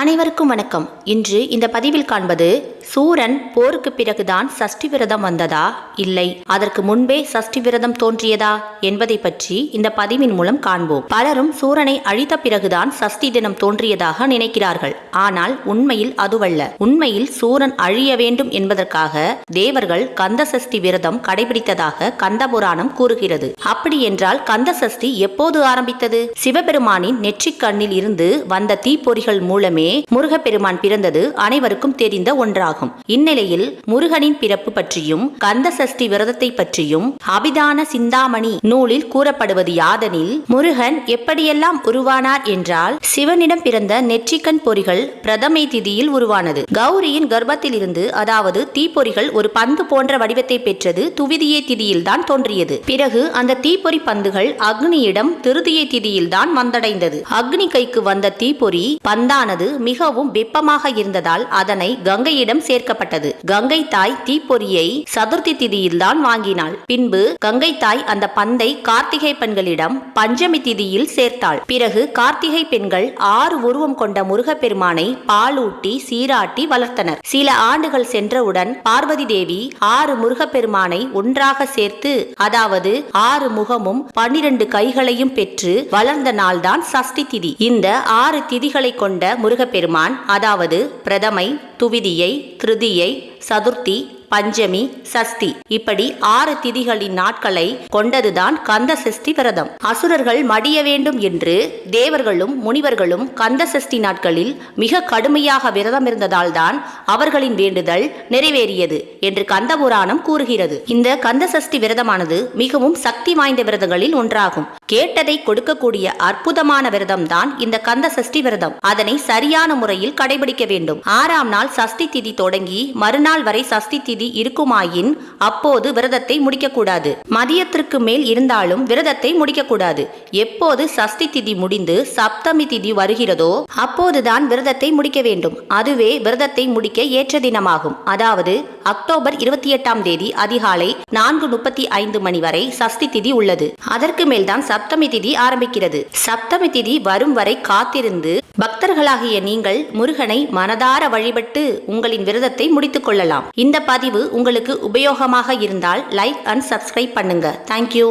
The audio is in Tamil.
அனைவருக்கும் வணக்கம். இன்று இந்த பதிவில் காண்பது சூரன் போருக்கு பிறகுதான் சஷ்டி விரதம் வந்ததா? இல்லை. அதற்கு முன்பே சஷ்டி விரதம் தோன்றியதா? என்பதை பற்றி இந்த பதிவின் மூலம் காண்போம். பலரும் சூரனை அழித்த பிறகுதான் சஷ்டி தினம் தோன்றியதாக நினைக்கிறார்கள். ஆனால் உண்மையில் அதுவல்ல. உண்மையில் சூரன் அழிய வேண்டும் என்பதற்காக தேவர்கள் கந்த சஷ்டி விரதம் கடைபிடித்ததாக கந்த புராணம் கூறுகிறது. அப்படி என்றால் கந்த சஷ்டி எப்போது ஆரம்பித்தது? சிவபெருமானின் நெற்றிக் கண்ணில் இருந்து வந்த தீப்பொறிகள் மூலமே முருகப்பெருமான் பிறந்தது அனைவருக்கும் தெரிந்த ஒன்றாகும். இந்நிலையில் முருகனின் பிறப்பு பற்றியும் கந்த சஷ்டி விரதத்தை பற்றியும் அபிதான சிந்தாமணி நூலில் கூறப்படுவது யாதெனில் முருகன் எப்படியெல்லாம் உருவானார் என்றால் சிவனிடம் பிறந்த நெற்றிக்கண் பொறிகள் பிரதமை திதியில் உருவானது. கௌரியின் கர்ப்பத்தில் இருந்து அதாவது தீப்பொறிகள் ஒரு பந்து போன்ற வடிவத்தை பெற்றது துவிதியை திதியில்தான் தோன்றியது. பிறகு அந்த தீப்பொறி பந்துகள் அக்னியிடம் திருதியை திதியில்தான் வந்தடைந்தது. அக்னி கைக்கு வந்த தீப்பொறி பந்தானது மிகவும் வெப்பமாக இருந்ததால் அதனை கங்கையிடம் சேர்க்கப்பட்டது. கங்கை தாய் தீப்பொறியை சதுர்த்தி திதியில்தான் வாங்கினாள். பின்பு கங்கை தாய் அந்த பந்தை கார்த்திகை பெண்களிடம் பஞ்சமி திதியில் சேர்த்தாள். பிறகு கார்த்திகை பெண்கள் ஆறு உருவம் கொண்ட முருகப்பெருமானை பாலூட்டி சீராட்டி வளர்த்தனர். சில ஆண்டுகள் சென்றவுடன் பார்வதி தேவி ஆறு முருகப்பெருமானை ஒன்றாக சேர்த்து அதாவது ஆறு முகமும் பன்னிரண்டு கைகளையும் பெற்று வளர்ந்த நாள்தான் சஷ்டி திதி. இந்த ஆறு திதிகளை கொண்ட முருகப்பெருமான் அதாவது பிரதமை துவிதியை திருதியை சதுர்த்தி பஞ்சமி சஷ்டி. இப்படி ஆறு திதிகளின் நாட்களை கொண்டதுதான் கந்த சஷ்டி விரதம். அசுரர்கள் மடிய வேண்டும் என்று தேவர்களும் முனிவர்களும் கந்த சஷ்டி நாட்களில் மிக கடுமையாக விரதம் இருந்ததால் தான் அவர்களின் வேண்டுதல் நிறைவேறியது என்று கந்த புராணம் கூறுகிறது. இந்த கந்த சஷ்டி விரதமானது மிகவும் சக்தி வாய்ந்த விரதங்களில் ஒன்றாகும். கேட்டதை கொடுக்கக்கூடிய அற்புதமான விரதம் தான் இந்த கந்த சஷ்டி விரதம். அதனை சரியான முறையில் கடைபிடிக்க வேண்டும். ஆறாம் நாள் சஷ்டி திதி தொடங்கி மறுநாள் வரை சஷ்டி திதி இருக்குமாயின் அப்போது விரதத்தை முடிக்கக்கூடாது. மதியத்திற்கு மேல் இருந்தாலும் விரதத்தை முடிக்கக்கூடாது. எப்போது சஷ்டி திதி முடிந்து சப்தமி திதி வருகிறதோ அப்போதுதான் விரதத்தை முடிக்க வேண்டும். அதுவே விரதத்தை முடிக்க ஏற்ற தினமாகும். அதாவது அக்டோபர் இருபத்தி எட்டாம் தேதி அதிகாலை நான்கு முப்பத்தி ஐந்து மணி வரை சஷ்டி திதி உள்ளது. அதற்கு மேல்தான் சப்தமி திதி ஆரம்பிக்கிறது. சப்தமி திதி வரும் வரை காத்திருந்து பக்தர்களாகிய நீங்கள் முருகனை மனதார வழிபட்டு உங்களின் விரதத்தை முடித்துக் கொள்ளலாம். இந்த பதிவு உங்களுக்கு உபயோகமாக இருந்தால் லைக் அண்ட் சப்ஸ்கிரைப் பண்ணுங்க. Thank you